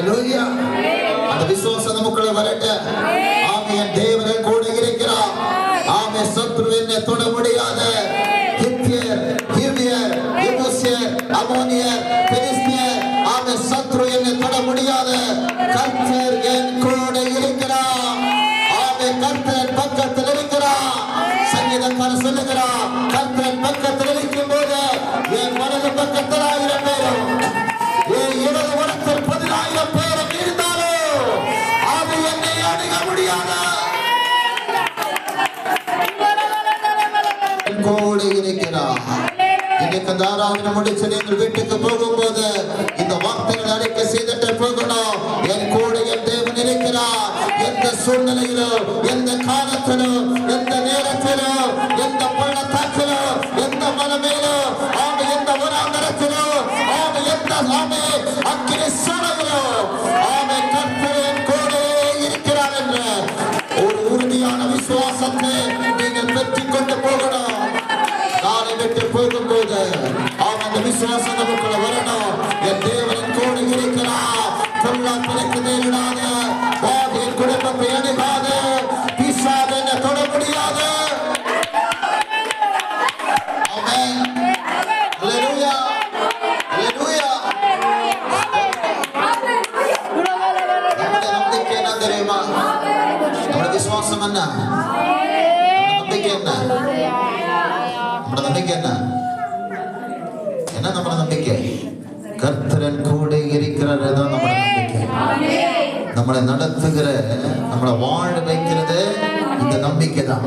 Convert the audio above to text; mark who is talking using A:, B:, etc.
A: அந்த விசுவாசம் நமக்குள்ள வரட்ட ஆமென் தேவனை கூட இருக்கிறார் ஆமென் சத்ரு என்ன தொட முடியாத ஹித்தியர் ஹிவியர் எபூசியர் அமோனியர் பெலிஸ்தியர் ஆமென் சத்ரு என்னை தொட முடியாத கர்த்தர் என் கூட இருக்கிறார் ஆமென் கர்த்தர் பக்கத்தில் இருக்கிறார் சங்கீதக்காரர் சொல்லுகிறார் கர்த்தர் பக்கத்தில் இருக்கும் போது என் மனது பக்கத்தில் ஆயிரம் பேரும் அணுக முடியாத என் கூட இருக்கிறார் இன்னைக்கு அந்த ஆராதனை முடிச்சு நீங்கள் வீட்டுக்கு போகும்போது இந்த வார்த்தைகளை அறிக்கை செய்துட்டு போகணும். என் கூட என் தேவன் இருக்கிறார் எந்த சூழ்நிலையிலோ எந்த காலத்திலோ எந்த நேரத்திலோ எந்த பள்ளத்தாக்கிலோ எந்த மனமேலோ ஆமை எந்த வராந்தரத்திலோ ஆமை எந்த ஆமை நாளை விட்டு போகும்போது அவன் அந்த விசுவாசம் நமக்குள்ள வரணும். என் தேவனின் கூட இருக்கிறார் பொல்லா பிழைக்கு நேரிடாத பாதியின் குடும்பத்தை அணுகாத. பிசாத என்ன தொட முடியாது. தெரியுமா? விசுவாசம் என்ன? நம்பிக்கை என்ன? നമ്മുടെ നമ്പിക്ക എന്നാ എന്നാ നമ്മുടെ നമ്പിക്ക കർത്തരൻ കൂടെ ഇരിക്കുന്നത് നമ്മുടെ നമ്പിക്ക നമ്മളെ നടത്തുകിற நம்மளை வாழ வைக்கிறது இந்த நம்பிக்கை தான்